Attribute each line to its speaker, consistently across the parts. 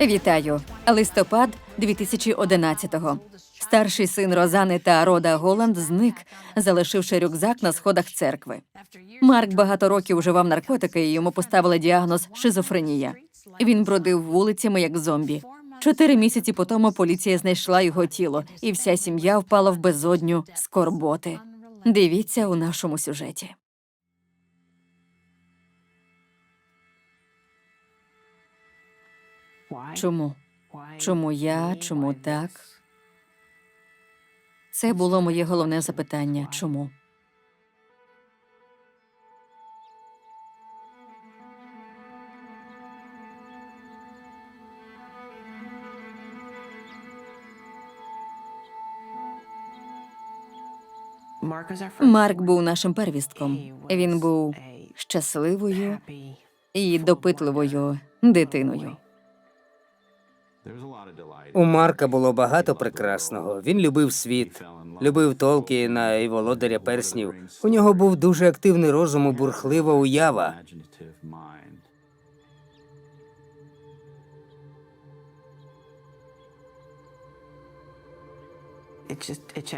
Speaker 1: Вітаю! Листопад 2011-го. Старший син Розани та Рода Голланд зник, залишивши рюкзак на сходах церкви. Марк багато років уживав наркотики, і йому поставили діагноз шизофренія. Він бродив вулицями як зомбі. Чотири місяці по тому поліція знайшла його тіло, і вся сім'я впала в безодню скорботи. Дивіться у нашому сюжеті. Чому? Чому я? Чому так? Це було моє головне запитання. Чому? Марк був нашим первістком. Він був щасливою і допитливою дитиною.
Speaker 2: У Марка було багато прекрасного. Він любив світ, любив Толкіна і володаря перснів. У нього був дуже активний розум і бурхлива уява.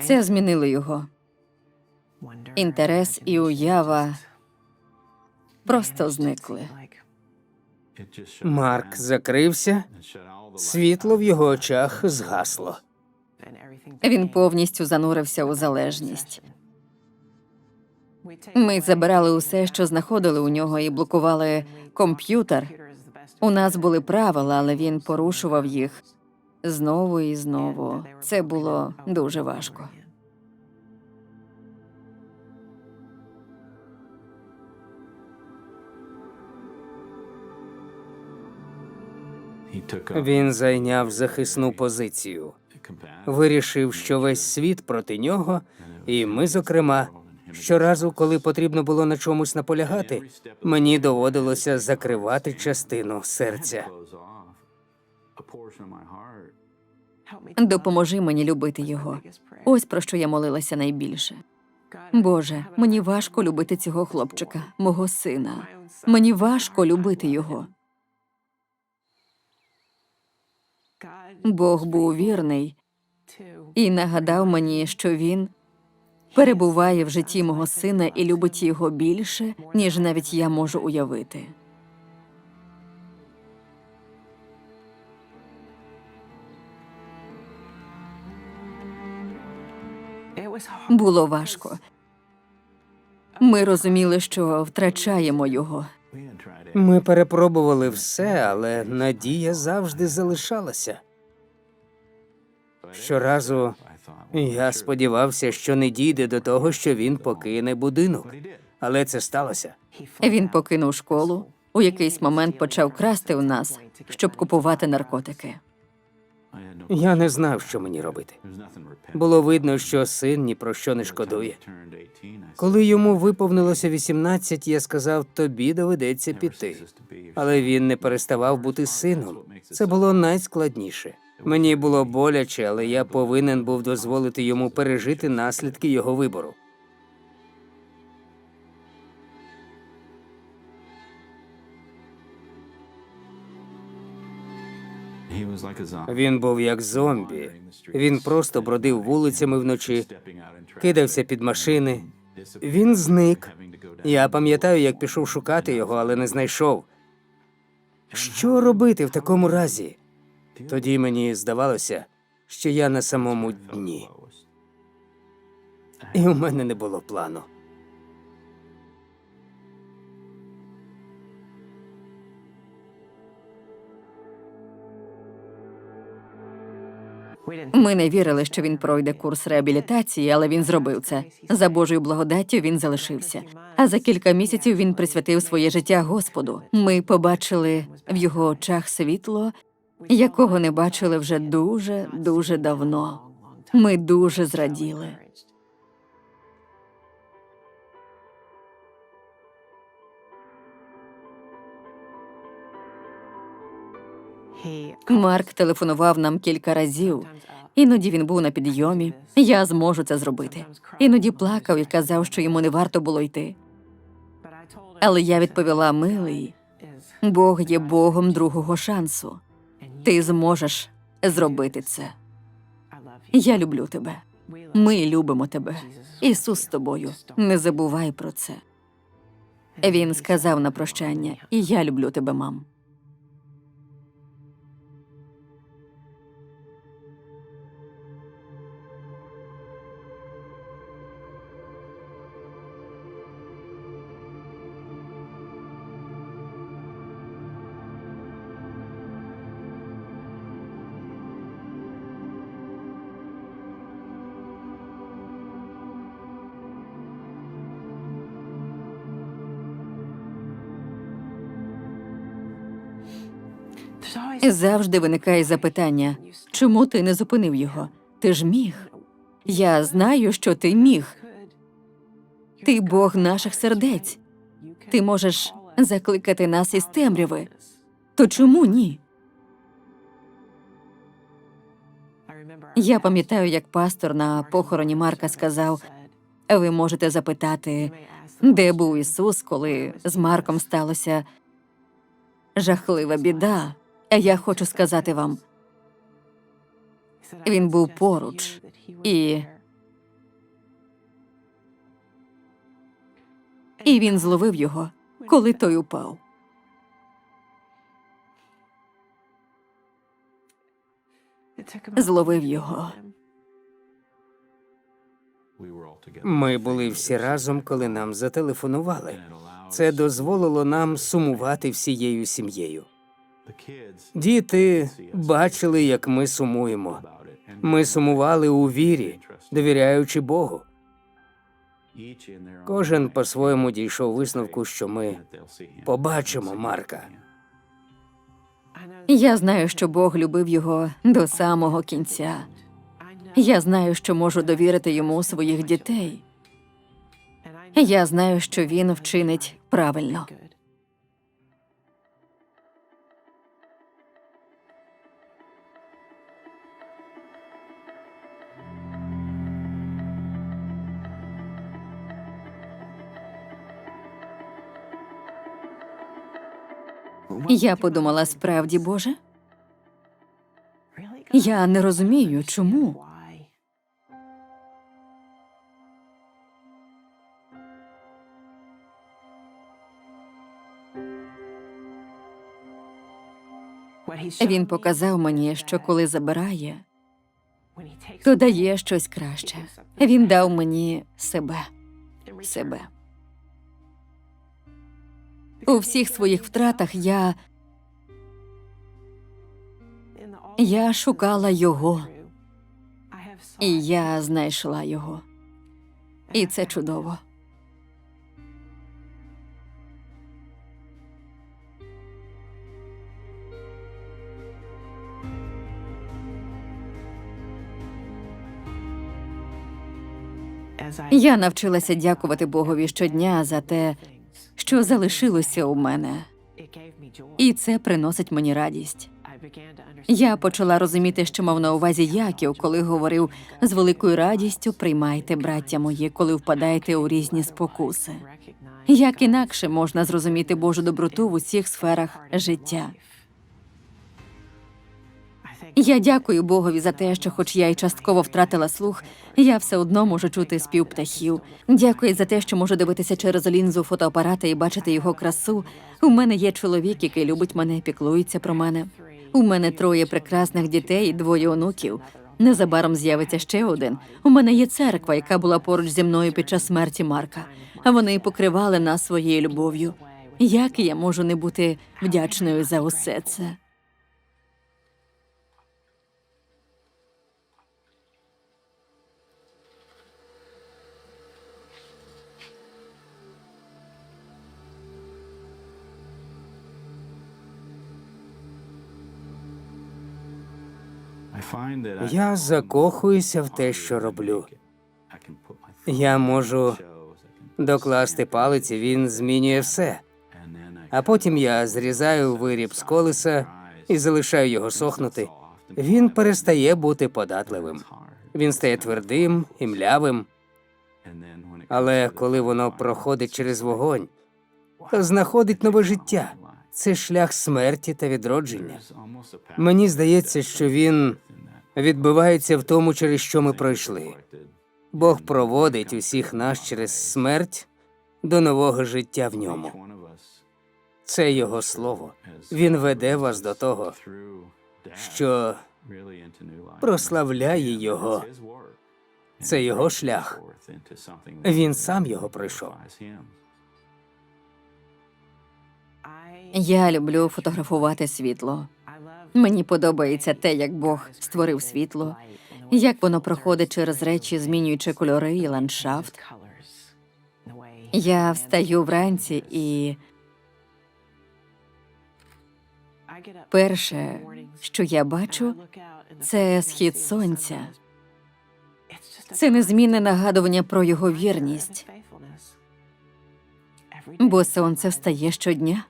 Speaker 1: Це змінило його. Інтерес і уява просто зникли.
Speaker 2: Марк закрився, світло в його очах згасло.
Speaker 1: Він повністю занурився у залежність. Ми забирали усе, що знаходили у нього, і блокували комп'ютер. У нас були правила, але він порушував їх знову і знову. Це було дуже важко.
Speaker 2: Він зайняв захисну позицію, вирішив, що весь світ проти нього, і ми, зокрема, щоразу, коли потрібно було на чомусь наполягати, мені доводилося закривати частину серця.
Speaker 1: Допоможи мені любити його. Ось про що я молилася найбільше. Боже, мені важко любити цього хлопчика, мого сина. Мені важко любити його. Бог був вірний і нагадав мені, що він перебуває в житті мого сина і любить його більше, ніж навіть я можу уявити. Було важко. Ми розуміли, що втрачаємо його.
Speaker 2: Ми перепробували все, але надія завжди залишалася. Щоразу я сподівався, що не дійде до того, що він покине будинок. Але це сталося.
Speaker 1: Він покинув школу. У якийсь момент почав красти у нас, щоб купувати наркотики.
Speaker 2: Я не знав, що мені робити. Було видно, що син ні про що не шкодує. Коли йому виповнилося 18, я сказав, тобі доведеться піти. Але він не переставав бути сином. Це було найскладніше. Мені було боляче, але я повинен був дозволити йому пережити наслідки його вибору. Він був як зомбі. Він просто бродив вулицями вночі, кидався під машини. Він зник. Я пам'ятаю, як пішов шукати його, але не знайшов. Що робити в такому разі? Тоді мені здавалося, що я на самому дні, і у мене не було плану.
Speaker 1: Ми не вірили, що він пройде курс реабілітації, але він зробив це. За Божою благодаттю він залишився. А за кілька місяців він присвятив своє життя Господу. Ми побачили в його очах світло, якого не бачили вже дуже дуже давно. Ми дуже зраділи. Марк телефонував нам кілька разів. Іноді він був на підйомі. Я зможу це зробити. Іноді плакав і казав, що йому не варто було йти. Але я відповіла: милий, Бог є Богом другого шансу. Ти зможеш зробити це. Я люблю тебе. Ми любимо тебе. Ісус з тобою. Не забувай про це. Він сказав на прощання, і я люблю тебе, мам. Завжди виникає запитання, чому ти не зупинив його? Ти ж міг. Я знаю, що ти міг. Ти Бог наших сердець. Ти можеш закликати нас із темряви. То чому ні? Я пам'ятаю, як пастор на похороні Марка сказав: ви можете запитати, де був Ісус, коли з Марком сталося жахлива біда. Я хочу сказати вам,
Speaker 3: Він був поруч і
Speaker 1: і він зловив його, коли той упав. Зловив його.
Speaker 2: Ми були всі разом, коли нам зателефонували. Це дозволило нам сумувати всією сім'єю. Діти бачили, як ми сумуємо. Ми сумували у вірі, довіряючи Богу. Кожен по-своєму дійшов висновку, що ми побачимо Марка.
Speaker 1: Я знаю, що Бог любив його до самого кінця. Я знаю, що можу довірити йому своїх дітей. Я знаю, що він вчинить правильно. Я подумала, справді, Боже, я не розумію, чому. Він показав мені, що коли забирає, то дає щось краще. Він дав мені себе, себе. У всіх своїх втратах я, я шукала його, і я знайшла його. І це чудово. Я навчилася дякувати Богові щодня за те, що залишилося у мене, і це приносить мені радість. Я почала розуміти, що мав на увазі Яків, коли говорив з великою радістю приймайте, браття мої, коли впадаєте у різні спокуси. Як інакше можна зрозуміти Божу доброту в усіх сферах життя? Я дякую Богові за те, що, хоч я й частково втратила слух, я все одно можу чути спів птахів. Дякую за те, що можу дивитися через лінзу фотоапарата і бачити його красу. У мене є чоловік, який любить мене, піклується про мене. У мене троє прекрасних дітей, двоє онуків. Незабаром з'явиться ще один. У мене є церква, яка була поруч зі мною під час смерті Марка. А вони покривали нас своєю любов'ю. Як я можу не бути вдячною за усе це?
Speaker 2: Я закохуюся в те, що роблю. Я можу докласти палець, він змінює все. А потім я зрізаю виріб з колеса і залишаю його сохнути. Він перестає бути податливим. Він стає твердим і млявим. Але коли воно проходить через вогонь, то знаходить нове життя. це шлях смерті та відродження. Мені здається, що він відбивається в тому, через що ми пройшли. Бог проводить усіх нас через смерть до нового життя в ньому. Це його слово. Він веде вас до того, що прославляє його. Це його шлях. Він сам його пройшов.
Speaker 1: Я люблю фотографувати світло. Мені подобається те, як Бог створив світло, як воно проходить через речі, змінюючи кольори і ландшафт. Я встаю вранці і перше, що я бачу, це схід сонця. Це незмінне нагадування про його вірність, бо сонце встає щодня.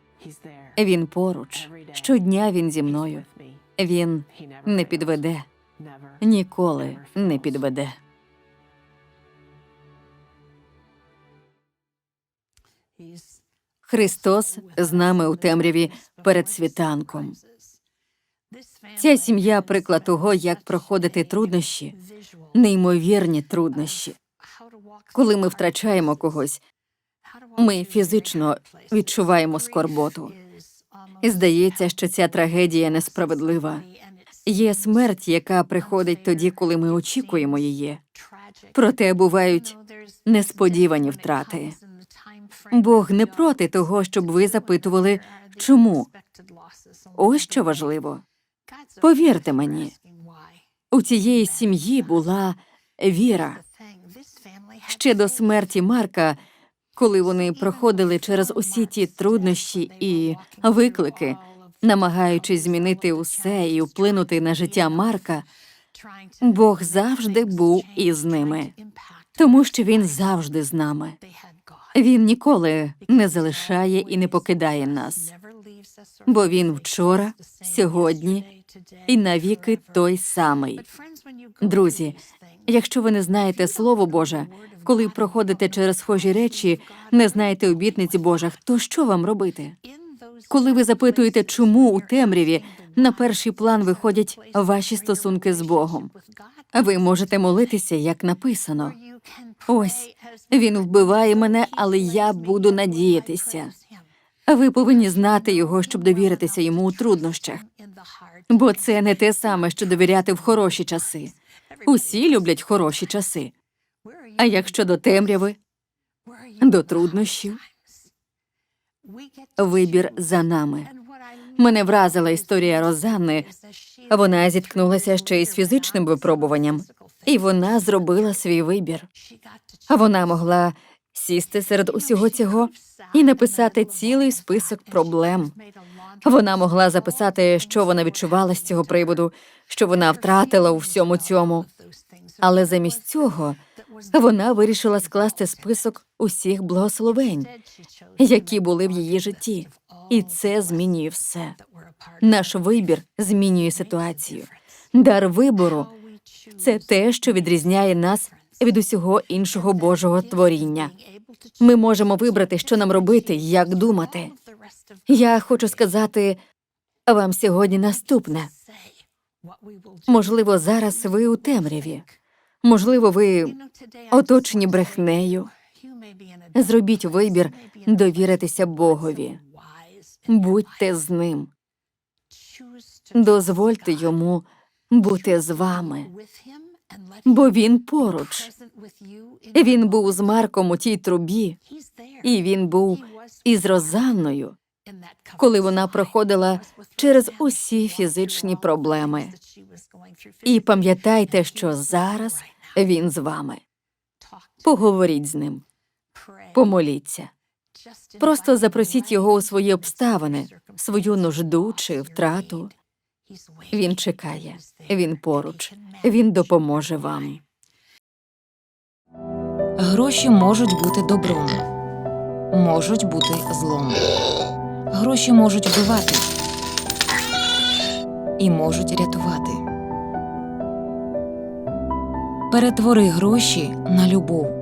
Speaker 1: Він поруч. Щодня він зі мною. Він не підведе, ніколи не підведе. Христос з нами у темряві перед світанком. Ця сім'я приклад того, як проходити труднощі, неймовірні труднощі. Коли ми втрачаємо когось, ми фізично відчуваємо скорботу. І здається, що ця трагедія несправедлива. Є смерть, яка приходить тоді, коли ми очікуємо її. Проте бувають несподівані втрати. Бог не проти того, щоб ви запитували, чому. Ось що важливо. Повірте мені, у цієї сім'ї була віра. Ще до смерті Марка, коли вони проходили через усі ті труднощі і виклики, намагаючись змінити усе і вплинути на життя Марка, Бог завжди був із ними, тому що він завжди з нами. Він ніколи не залишає і не покидає нас, бо він вчора, сьогодні і навіки той самий. Друзі, якщо ви не знаєте Слово Боже, коли проходите через схожі речі, не знаєте обітниць Божих, то що вам робити? Коли ви запитуєте, чому у темряві на перший план виходять ваші стосунки з Богом, ви можете молитися, як написано. Ось він вбиває мене, але я буду надіятися. Ви повинні знати його, щоб довіритися йому у труднощах, бо це не те саме, що довіряти в хороші часи. Усі люблять хороші часи. А якщо до темряви, до труднощів, вибір за нами. Мене вразила історія Розанни. Вона зіткнулася ще й з фізичним випробуванням, і вона зробила свій вибір. Вона могла сісти серед усього цього і написати цілий список проблем. Вона могла записати, що вона відчувала з цього приводу, що вона втратила у всьому цьому. Але замість цього вона вирішила скласти список усіх благословень, які були в її житті, і це змінює все. Наш вибір змінює ситуацію. Дар вибору це те, що відрізняє нас від усього іншого Божого творіння. Ми можемо вибрати, що нам робити, як думати. Я хочу сказати вам сьогодні наступне. Можливо, зараз ви у темряві. Можливо, ви оточені брехнею. Зробіть вибір довіритися Богові. Будьте з ним. Дозвольте йому бути з вами, бо він поруч. Він був з Марком у тій трубі, і він був із Розанною, коли вона проходила через усі фізичні проблеми. І пам'ятайте, що зараз він з вами. Поговоріть з ним, помоліться. Просто запросіть його у свої обставини, свою нужду чи втрату. Він чекає, він поруч, він допоможе вам.
Speaker 3: Гроші можуть бути добром, можуть бути злом. Гроші можуть вбивати і можуть рятувати. Перетвори гроші на любов.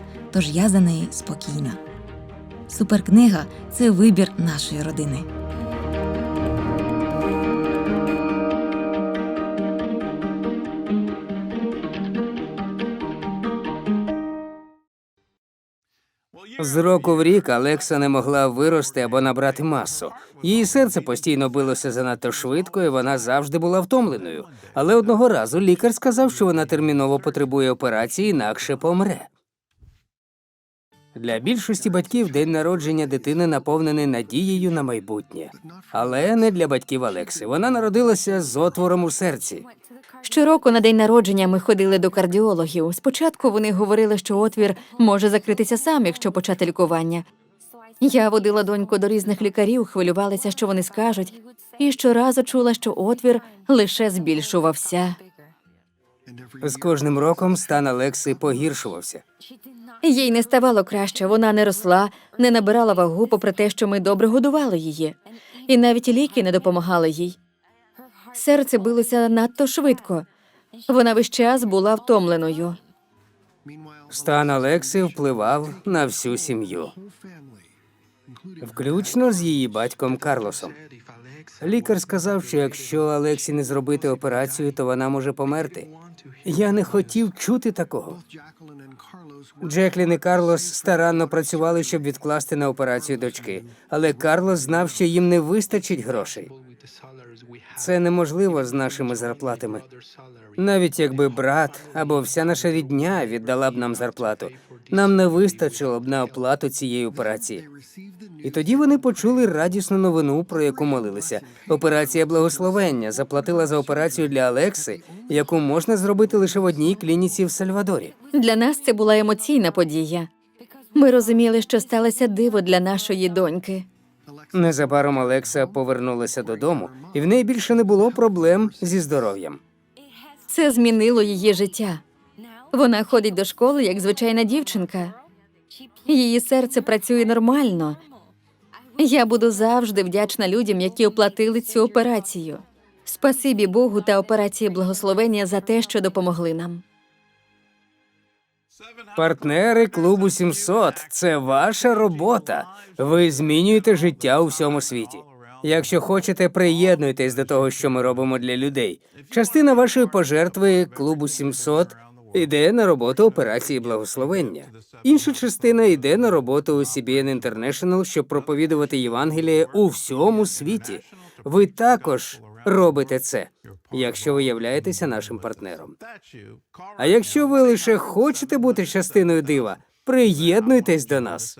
Speaker 3: тож я за неї спокійна. Суперкнига це вибір нашої родини.
Speaker 2: З року в рік Алекса не могла вирости або набрати масу. Її серце постійно билося занадто швидко, і вона завжди була втомленою. Але одного разу лікар сказав, що вона терміново потребує операції, інакше помре. Для більшості батьків день народження дитини наповнений надією на майбутнє. Але не для батьків Алекси. Вона народилася з отвором у серці.
Speaker 1: Щороку на день народження ми ходили до кардіологів. Спочатку вони говорили, що отвір може закритися сам, якщо почати лікування. Я водила доньку до різних лікарів, хвилювалася, що вони скажуть, і щоразу чула, що отвір лише збільшувався.
Speaker 2: З кожним роком стан Алекси погіршувався.
Speaker 1: Їй не ставало краще, вона не росла, не набирала вагу, попри те, що ми добре годували її. І навіть ліки не допомагали їй. Серце билося надто швидко. Вона весь час була втомленою.
Speaker 2: Стан Алекси впливав на всю сім'ю, включно з її батьком Карлосом. Лікар сказав, що якщо Алексі не зробити операцію, то вона може померти. Я не хотів чути такого. Джеклін і Карлос старанно працювали, щоб відкласти на операцію дочки, але Карлос знав, що їм не вистачить грошей. Це неможливо з нашими зарплатами. Навіть якби брат або вся наша рідня віддала б нам зарплату, нам не вистачило б на оплату цієї операції. І тоді вони почули радісну новину, про яку молилися. Операція благословення заплатила за операцію для Алекси, яку можна зробити лише в одній клініці в Сальвадорі.
Speaker 1: Для нас це була емоційна подія. Ми розуміли, що сталося диво для нашої доньки.
Speaker 2: Незабаром Алекса повернулася додому, і в неї більше не було проблем зі здоров'ям.
Speaker 1: Це змінило її життя. Вона ходить до школи як звичайна дівчинка. Її серце працює нормально. Я буду завжди вдячна людям, які оплатили цю операцію. Спасибі Богу та операції благословення за те, що допомогли нам.
Speaker 2: Партнери клубу 700 – це ваша робота. Ви змінюєте життя у всьому світі. Якщо хочете, приєднуйтесь до того, що ми робимо для людей. Частина вашої пожертви клубу 700 йде на роботу операції благословення. Інша частина йде на роботу CBN International, щоб проповідувати Євангеліє у всьому світі. Ви також робите це, якщо ви являєтеся нашим партнером. А якщо ви лише хочете бути частиною дива, приєднуйтесь до нас.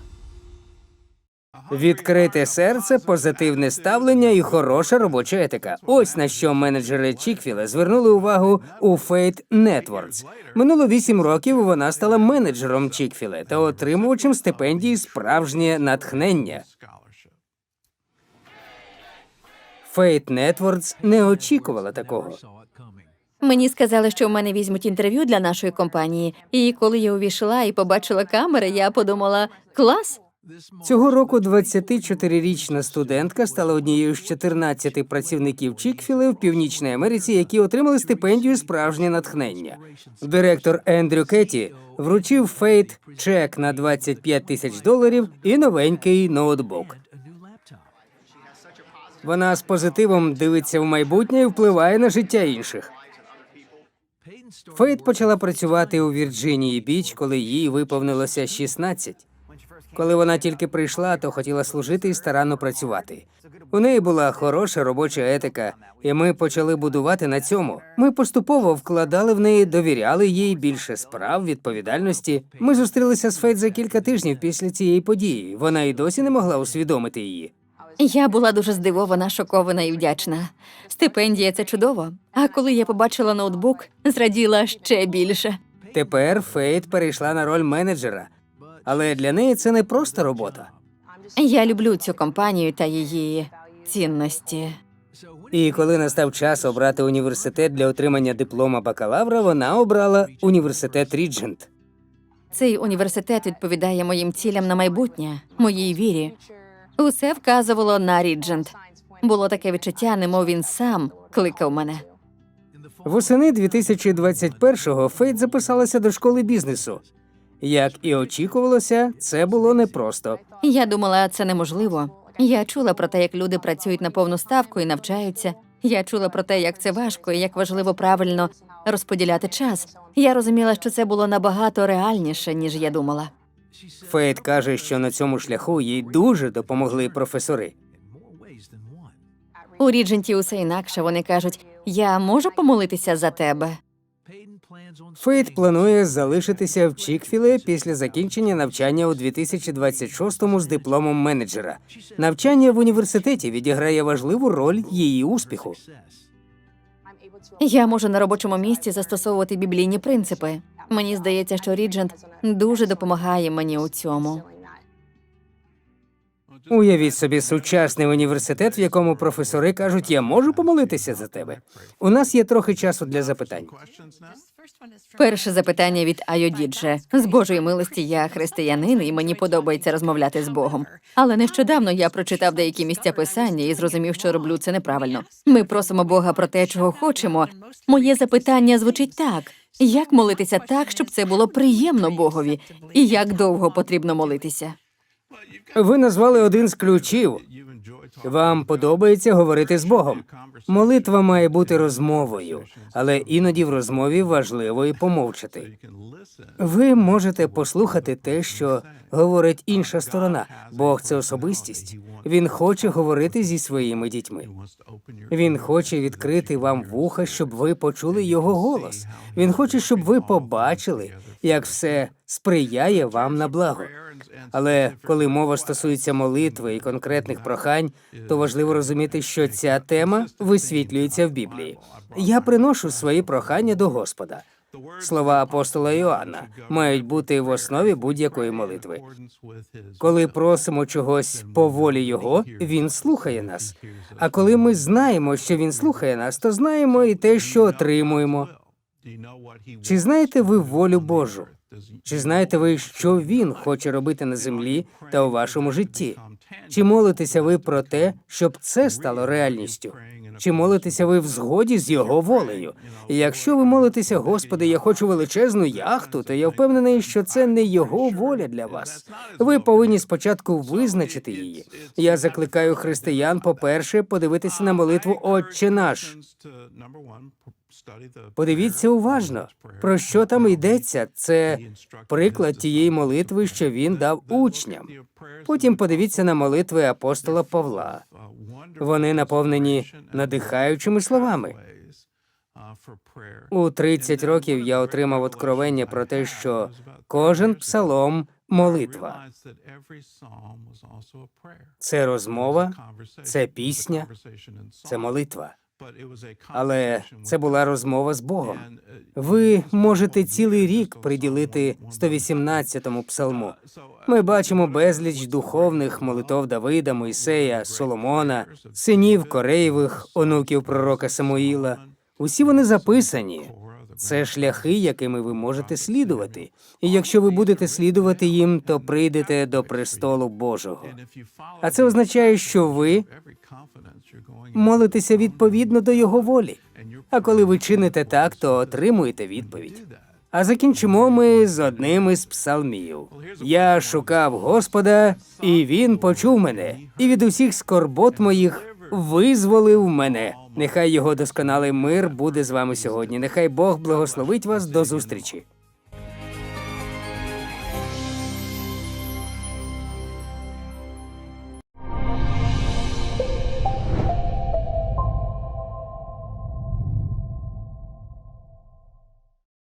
Speaker 2: Відкрите серце, позитивне ставлення і хороша робоча етика. Ось на що менеджери Чікфіла звернули увагу у Fate Networks. Минуло вісім років. Вона стала менеджером Чікфіле та отримувачем стипендії Справжнє натхнення. Fate Networks не очікувала такого.
Speaker 1: Мені сказали, що в мене візьмуть інтерв'ю для нашої компанії. І коли я увійшла і побачила камери, я подумала: клас!
Speaker 2: Цього року 24-річна студентка стала однією з 14 працівників Чікфіли в Північній Америці, які отримали стипендію Справжнє натхнення. Директор Ендрю Кетті вручив Фейт чек на 25 тисяч доларів і новенький ноутбук. Вона з позитивом дивиться в майбутнє і впливає на життя інших. Фейт почала працювати у Вірджинії Біч, коли їй виповнилося 16. Коли вона тільки прийшла, то хотіла служити і старанно працювати. У неї була хороша робоча етика, і ми почали будувати на цьому. Ми поступово вкладали в неї, довіряли їй більше справ, відповідальності. Ми зустрілися з Фейт за кілька тижнів після цієї події. Вона і досі не могла усвідомити її.
Speaker 1: Я була дуже здивована, шокована і вдячна. Стипендія це чудово. А коли я побачила ноутбук, зраділа ще більше.
Speaker 2: Тепер Фейт перейшла на роль менеджера, але для неї це не просто робота.
Speaker 1: Я люблю цю компанію та її цінності.
Speaker 2: І коли настав час обрати університет для отримання диплома бакалавра, вона обрала університет Ріджент.
Speaker 1: Цей університет відповідає моїм цілям на майбутнє, моїй вірі. Усе вказувало на Ріджент. Було таке відчуття, немов він сам кликав мене.
Speaker 2: Восени 2021-го Фейт записалася до школи бізнесу. Як і очікувалося, це було непросто.
Speaker 1: Я думала, це неможливо. Я чула про те, як люди працюють на повну ставку і навчаються. Я чула про те, як це важко і як важливо правильно розподіляти час. Я розуміла, що це було набагато реальніше, ніж я думала.
Speaker 2: Фейт каже, що на цьому шляху їй дуже допомогли професори.
Speaker 1: У Рідженті усе інакше. Вони кажуть: я можу помолитися за тебе.
Speaker 2: Фейт планує залишитися в Чікфіле після закінчення навчання у 2026-му з дипломом менеджера. Навчання в університеті відіграє важливу роль її успіху.
Speaker 1: Я можу на робочому місці застосовувати біблійні принципи. Мені здається, що Ріджент дуже допомагає мені у цьому.
Speaker 2: Уявіть собі сучасний університет, в якому професори кажуть, я можу помолитися за тебе. У нас є трохи часу для запитань.
Speaker 1: Перше запитання від Айодідже. З Божої милості я християнин, і мені подобається розмовляти з Богом. Але нещодавно я прочитав деякі місця писання і зрозумів, що роблю це неправильно. Ми просимо Бога про те, чого хочемо. Моє запитання звучить так: як молитися так, щоб це було приємно Богові, і як довго потрібно молитися?
Speaker 2: Ви назвали один з ключів. Вам подобається говорити з Богом. Молитва має бути розмовою, але іноді в розмові важливо і помовчати. Ви можете послухати те, що говорить інша сторона. Бог це особистість. Він хоче говорити зі своїми дітьми. Він хоче відкрити вам вуха, щоб ви почули його голос. Він хоче, щоб ви побачили, як все сприяє вам на благо. Але коли мова стосується молитви і конкретних прохань, то важливо розуміти, що ця тема висвітлюється в Біблії. Я приношу свої прохання до Господа. Слова апостола Іоанна мають бути в основі будь-якої молитви. Коли просимо чогось по волі Його, він слухає нас. А коли ми знаємо, що він слухає нас, то знаємо і те, що отримуємо. Чи знаєте ви волю Божу? Чи знаєте ви, що він хоче робити на землі та у вашому житті? Чи молитеся ви про те, щоб це стало реальністю? Чи молитеся ви в згоді з його волею? І якщо ви молитеся, Господи, я хочу величезну яхту, то я впевнений, що це не його воля для вас. Ви повинні спочатку визначити її. Я закликаю християн, по-перше, подивитися на молитву Отче наш. Подивіться уважно, про що там йдеться. Це приклад тієї молитви, що він дав учням. Потім подивіться на молитви апостола Павла. Вони наповнені надихаючими словами. У 30 років я отримав откровення про те, що кожен псалом молитва. Це розмова, це пісня, це молитва. Але це була розмова з Богом. Ви можете цілий рік приділити 118-му псалму. Ми бачимо безліч духовних молитов Давида, Мойсея, Соломона, синів Кореєвих, онуків пророка Самуїла. Усі вони записані. Це шляхи, якими ви можете слідувати. І якщо ви будете слідувати їм, то прийдете до престолу Божого. А це означає, що ви молитеся відповідно до його волі. А коли ви чините так, то отримуєте відповідь. А закінчимо ми з одним із псалмів. Я шукав Господа, і він почув мене, і від усіх скорбот моїх визволив мене. Нехай його досконалий мир буде з вами сьогодні. Нехай Бог благословить вас до зустрічі.